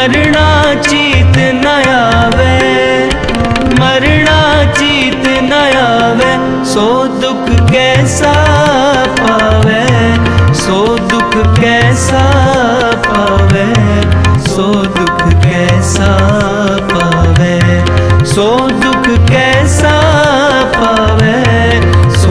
ਮਰਣਾ ਚੀਤ ਨ ਆਵੇ ਮਰਣਾ ਚੀਤ ਨ ਆਵੇ, ਸੋ ਦੁੱਖ ਕੈਸਾ ਪਾਵੇ, ਸੋ ਦੁੱਖ ਕੈਸਾ ਪਾਵੇ, ਸੋ ਦੁੱਖ ਕੈਸਾ ਪਾਵੇ, ਸੋ ਦੁੱਖ ਕੈਸਾ